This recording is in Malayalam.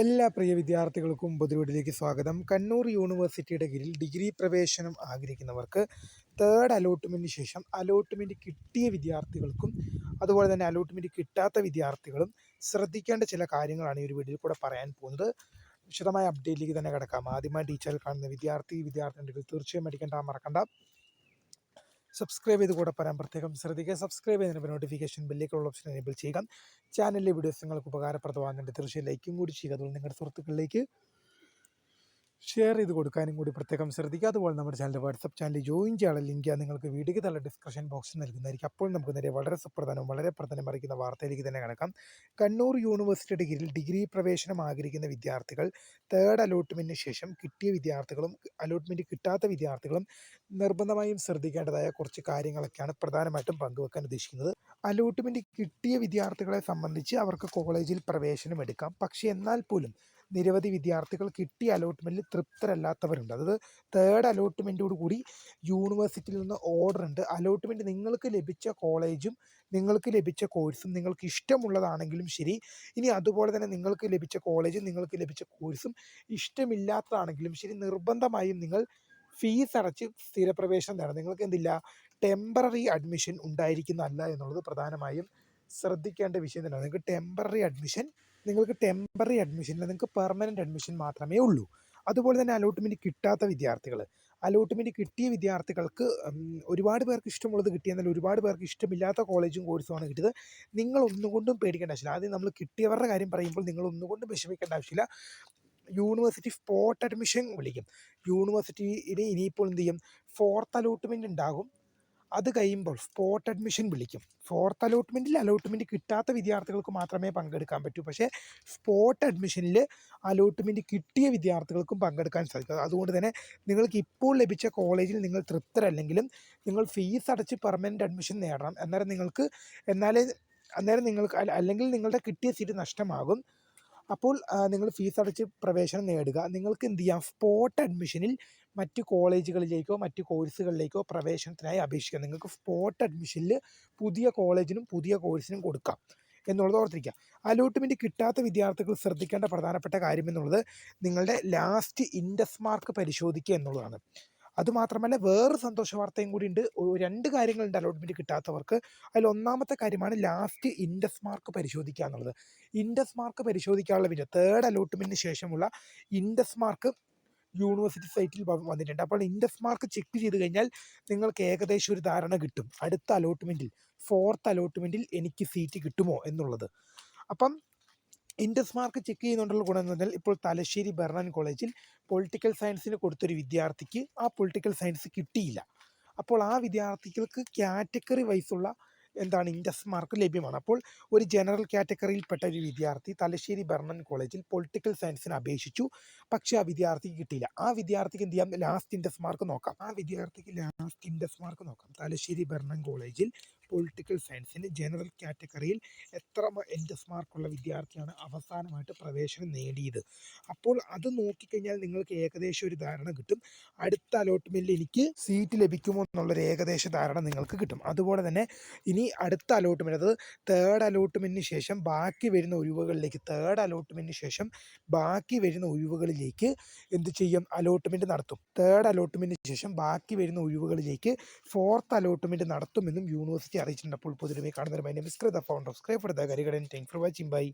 എല്ലാ പ്രിയ വിദ്യാർത്ഥികൾക്കും പൊതുവിടിലേക്ക് സ്വാഗതം. കണ്ണൂർ യൂണിവേഴ്സിറ്റിയുടെ കീഴിൽ ഡിഗ്രി പ്രവേശനം ആഗ്രഹിക്കുന്നവർക്ക് തേർഡ് അലോട്ട്മെന്റിന് ശേഷം അലോട്ട്മെന്റ് കിട്ടിയ വിദ്യാർത്ഥികൾക്കും അതുപോലെ തന്നെ അലോട്ട്മെന്റ് കിട്ടാത്ത വിദ്യാർത്ഥികളും ശ്രദ്ധിക്കേണ്ട ചില കാര്യങ്ങളാണ് ഈ ഒരു വീഡിയോയിൽ കൂടെ പറയാൻ പോകുന്നത്. വിശദമായ അപ്ഡേറ്റിലേക്ക് തന്നെ കിടക്കാം. ആദ്യമായി ടീച്ചറിൽ കാണുന്ന വിദ്യാർത്ഥി വിദ്യാർത്ഥികൾ തീർച്ചയായും പഠിക്കേണ്ട മറക്കണ്ട. സബ്സ്ക്രൈബ് ചെയ്ത് കൂടെ പറയാൻ പ്രത്യേകം ശ്രദ്ധിക്കുക. സബ്സ്ക്രൈബ് ചെയ്യുന്നതിന് നോട്ടിഫിക്കേഷൻ ബില്ലേക്കുള്ള ഓപ്ഷൻ എനേബിൾ ചെയ്യുക. ചാനലിലെ വീഡിയോസ് നിങ്ങൾക്ക് ഉപകാരപ്രദമാകുന്നുണ്ട്. തീർച്ചയായും ലൈക്കും കൂടി ചെയ്യുക. അതുപോലെ നിങ്ങളുടെ സുഹൃത്തുക്കളിലേക്ക് ഷെയർ ചെയ്ത് കൊടുക്കാനും കൂടി പ്രത്യേകം ശ്രദ്ധിക്കുക. അതുപോലെ നമ്മുടെ ചാനൽ വാട്സപ്പ് ചാനൽ ജോയിൻ ചെയ്യാനുള്ള ലിങ്ക് നിങ്ങൾക്ക് വീഡിയോയ്ക്ക് തള്ള ഡിസ്ക്രിപ്ഷൻ ബോക്സിൽ നൽകുന്നതായിരിക്കും. അപ്പോൾ നമുക്ക് നേരെ വളരെ സുപ്രധാനവും വളരെ പ്രധാനം അറിയിക്കുന്ന വാർത്തയിലേക്ക് തന്നെ കിടക്കാം. കണ്ണൂർ യൂണിവേഴ്സിറ്റിയുടെ കീഴിൽ ഡിഗ്രി പ്രവേശനം ആഗ്രഹിക്കുന്ന വിദ്യാർത്ഥികൾ തേർഡ് അലോട്ട്മെന്റിന് ശേഷം കിട്ടിയ വിദ്യാർത്ഥികളും അലോട്ട്മെന്റ് കിട്ടാത്ത വിദ്യാർത്ഥികളും നിർബന്ധമായും ശ്രദ്ധിക്കേണ്ടതായ കുറച്ച് കാര്യങ്ങളൊക്കെയാണ് പ്രധാനമായിട്ടും പങ്കുവെക്കാൻ ഉദ്ദേശിക്കുന്നത്. അലോട്ട്മെന്റ് കിട്ടിയ വിദ്യാർത്ഥികളെ സംബന്ധിച്ച് അവർക്ക് കോളേജിൽ പ്രവേശനം എടുക്കാം. പക്ഷേ എന്നാൽ പോലും നിരവധി വിദ്യാർത്ഥികൾ കിട്ടിയ അലോട്ട്മെന്റിൽ തൃപ്തരല്ലാത്തവരുണ്ട്. അതായത് തേർഡ് അലോട്ട്മെന്റോട് കൂടി യൂണിവേഴ്സിറ്റിയിൽ നിന്ന് ഓർഡർ ഉണ്ട്. അലോട്ട്മെന്റ് നിങ്ങൾക്ക് ലഭിച്ച കോളേജും നിങ്ങൾക്ക് ലഭിച്ച കോഴ്സും നിങ്ങൾക്ക് ഇഷ്ടമുള്ളതാണെങ്കിലും ശരി. ഇനി അതുപോലെ തന്നെ നിങ്ങൾക്ക് ലഭിച്ച കോളേജും നിങ്ങൾക്ക് ലഭിച്ച കോഴ്സും ഇഷ്ടമില്ലാത്തതാണെങ്കിലും ശരി. നിർബന്ധമായും നിങ്ങൾ ഫീസ് അടച്ച് സ്ഥിരപ്രവേശനം നേടണം നിങ്ങൾക്ക് എന്തില്ല? ടെമ്പററി അഡ്മിഷൻ ഉണ്ടായിരിക്കുന്നതല്ല എന്നുള്ളത് പ്രധാനമായും ശ്രദ്ധിക്കേണ്ട വിഷയം തന്നെയാണ്. നിങ്ങൾക്ക് ടെമ്പററി അഡ്മിഷൻ നിങ്ങൾക്ക് ടെമ്പററി അഡ്മിഷനിൽ നിങ്ങൾക്ക് പെർമനന്റ് അഡ്മിഷൻ മാത്രമേ ഉള്ളൂ. അതുപോലെ തന്നെ അലോട്ട്മെന്റ് കിട്ടാത്ത വിദ്യാർത്ഥികൾ അലോട്ട്മെന്റ് കിട്ടിയ വിദ്യാർത്ഥികൾക്ക് ഒരുപാട് പേർക്ക് ഇഷ്ടമുള്ളത് കിട്ടിയെന്നാൽ ഒരുപാട് പേർക്ക് ഇഷ്ടമില്ലാത്ത കോളേജും കോഴ്സുമാണ് കിട്ടിയത്. നിങ്ങൾ ഒന്നുകൊണ്ടും പേടിക്കേണ്ട ആവശ്യമില്ല. ആദ്യം നമ്മൾ കിട്ടിയവരുടെ കാര്യം പറയുമ്പോൾ നിങ്ങൾ ഒന്നുകൊണ്ടും വിഷമിക്കേണ്ട ആവശ്യമില്ല. യൂണിവേഴ്സിറ്റി സ്പോട്ട് അഡ്മിഷൻ വിളിക്കും. യൂണിവേഴ്സിറ്റിയിൽ ഇനിയിപ്പോൾ എന്ത് ചെയ്യും? ഫോർത്ത് അലോട്ട്മെന്റ് ഉണ്ടാകും. അത് കഴിയുമ്പോൾ സ്പോട്ട് അഡ്മിഷൻ വിളിക്കും. ഫോർത്ത് അലോട്ട്മെന്റിൽ അലോട്ട്മെന്റ് കിട്ടാത്ത വിദ്യാർത്ഥികൾക്ക് മാത്രമേ പങ്കെടുക്കാൻ പറ്റൂ. പക്ഷേ സ്പോട്ട് അഡ്മിഷനിൽ അലോട്ട്മെന്റ് കിട്ടിയ വിദ്യാർത്ഥികൾക്കും പങ്കെടുക്കാൻ സാധിക്കും. അതുകൊണ്ട് തന്നെ നിങ്ങൾക്ക് ഇപ്പോൾ ലഭിച്ച കോളേജിൽ നിങ്ങൾ തൃപ്തരല്ലെങ്കിലും നിങ്ങൾ ഫീസ് അടച്ച് പെർമനന്റ് അഡ്മിഷൻ നേടണം. അന്നേരം നിങ്ങൾക്ക് എന്നാലേ അന്നേരം നിങ്ങൾക്ക് അല്ലെങ്കിൽ നിങ്ങളുടെ കിട്ടിയ സീറ്റ് നഷ്ടമാകും. അപ്പോൾ നിങ്ങൾ ഫീസ് അടച്ച് പ്രവേശനം നേടുക. നിങ്ങൾക്ക് എന്ത് ചെയ്യാം? സ്പോട്ട് അഡ്മിഷനിൽ മറ്റ് കോളേജുകളിലേക്കോ മറ്റ് കോഴ്സുകളിലേക്കോ പ്രവേശനത്തിനായി അപേക്ഷിക്കാം നിങ്ങൾക്ക് സ്പോട്ട് അഡ്മിഷനിൽ പുതിയ കോളേജിനും പുതിയ കോഴ്സിനും കൊടുക്കാം എന്നുള്ളത് ഓർത്തിരിക്കുക. അലോട്ട്മെന്റ് കിട്ടാത്ത വിദ്യാർത്ഥികൾ ശ്രദ്ധിക്കേണ്ട പ്രധാനപ്പെട്ട കാര്യം എന്നുള്ളത് നിങ്ങളുടെ ലാസ്റ്റ് ഇൻഡസ് മാർക്ക് പരിശോധിക്കുക എന്നുള്ളതാണ്. അതുമാത്രമല്ല വേറൊരു സന്തോഷ വാർത്തയും കൂടി ഉണ്ട്. രണ്ട് കാര്യങ്ങളുണ്ട് അലോട്ട്മെന്റ് കിട്ടാത്തവർക്ക്. അതിൽ ഒന്നാമത്തെ കാര്യമാണ് ലാസ്റ്റ് ഇൻഡസ് മാർക്ക് പരിശോധിക്കുക എന്നുള്ളത്. ഇൻഡസ് മാർക്ക് പരിശോധിക്കാനുള്ള പിന്നെ തേർഡ് അലോട്ട്മെന്റിന് ശേഷമുള്ള ഇൻഡസ് മാർക്ക് യൂണിവേഴ്സിറ്റി സൈറ്റിൽ വന്നിട്ടുണ്ട്. അപ്പോൾ ഇൻഡസ് മാർക്ക് ചെക്ക് ചെയ്ത് കഴിഞ്ഞാൽ നിങ്ങൾക്ക് ഏകദേശം ഒരു ധാരണ കിട്ടും. അടുത്ത അലോട്ട്മെന്റിൽ ഫോർത്ത് അലോട്ട്മെന്റിൽ എനിക്ക് സീറ്റ് കിട്ടുമോ എന്നുള്ളത്. അപ്പം ഇൻഡസ് മാർക്ക് ചെക്ക് ചെയ്യുന്നുണ്ടല്ലോ ഗുണം എന്ന് പറഞ്ഞാൽ ഇപ്പോൾ തലശ്ശേരി ബെർണാൻ കോളേജിൽ പൊളിറ്റിക്കൽ സയൻസിന് കൊടുത്തൊരു വിദ്യാർത്ഥിക്ക് ആ പൊളിറ്റിക്കൽ സയൻസ് കിട്ടിയില്ല. അപ്പോൾ ആ വിദ്യാർത്ഥികൾക്ക് കാറ്റഗറി വൈസുള്ള എന്താണ് ഇൻഡസ് മാർക്ക് ലഭ്യമാണ്. അപ്പോൾ ഒരു ജനറൽ കാറ്റഗറിയിൽപ്പെട്ട ഒരു വിദ്യാർത്ഥി തലശ്ശേരി ബർണൻ കോളേജിൽ പൊളിറ്റിക്കൽ സയൻസിന് അപേക്ഷിച്ചു. പക്ഷേ ആ വിദ്യാർത്ഥിക്ക് കിട്ടിയില്ല. ആ വിദ്യാർത്ഥിക്ക് എന്ത് ചെയ്യാം? ലാസ്റ്റ് ഇൻഡസ് മാർക്ക് നോക്കാം. ആ വിദ്യാർത്ഥിക്ക് ലാസ്റ്റ് ഇൻഡസ് മാർക്ക് നോക്കാം. തലശ്ശേരി ബർണൻ കോളേജിൽ പൊളിറ്റിക്കൽ സയൻസിന് ജനറൽ കാറ്റഗറിയിൽ എത്ര ഇൻഡസ് മാർക്കുള്ള വിദ്യാർത്ഥിയാണ് അവസാനമായിട്ട് പ്രവേശനം നേടിയത്. അപ്പോൾ അത് നോക്കിക്കഴിഞ്ഞാൽ നിങ്ങൾക്ക് ഏകദേശം ഒരു ധാരണ കിട്ടും. അടുത്ത അലോട്ട്മെന്റിൽ എനിക്ക് സീറ്റ് ലഭിക്കുമോ എന്നുള്ളൊരു ഏകദേശ ധാരണ നിങ്ങൾക്ക് കിട്ടും. അതുപോലെ തന്നെ ഇനി അടുത്ത അലോട്ട്മെന്റ് അത് തേർഡ് അലോട്ട്മെന്റിന് ശേഷം ബാക്കി വരുന്ന ഒഴിവുകളിലേക്ക് തേർഡ് അലോട്ട്മെന്റിന് ശേഷം ബാക്കി വരുന്ന ഒഴിവുകളിലേക്ക് എന്ത് ചെയ്യും? അലോട്ട്മെന്റ് നടത്തും. തേർഡ് അലോട്ട്മെന്റിന് ശേഷം ബാക്കി വരുന്ന ഒഴിവുകളിലേക്ക് ഫോർത്ത് അലോട്ട്മെന്റ് നടത്തുമെന്നും യൂണിവേഴ്സിറ്റി അറിയിച്ചിട്ടുണ്ട്. അപ്പോൾ പുതിയ കാണുന്നവരുമായി നമസ്കൃത founder of four കരികടൻ. Thank for watching bye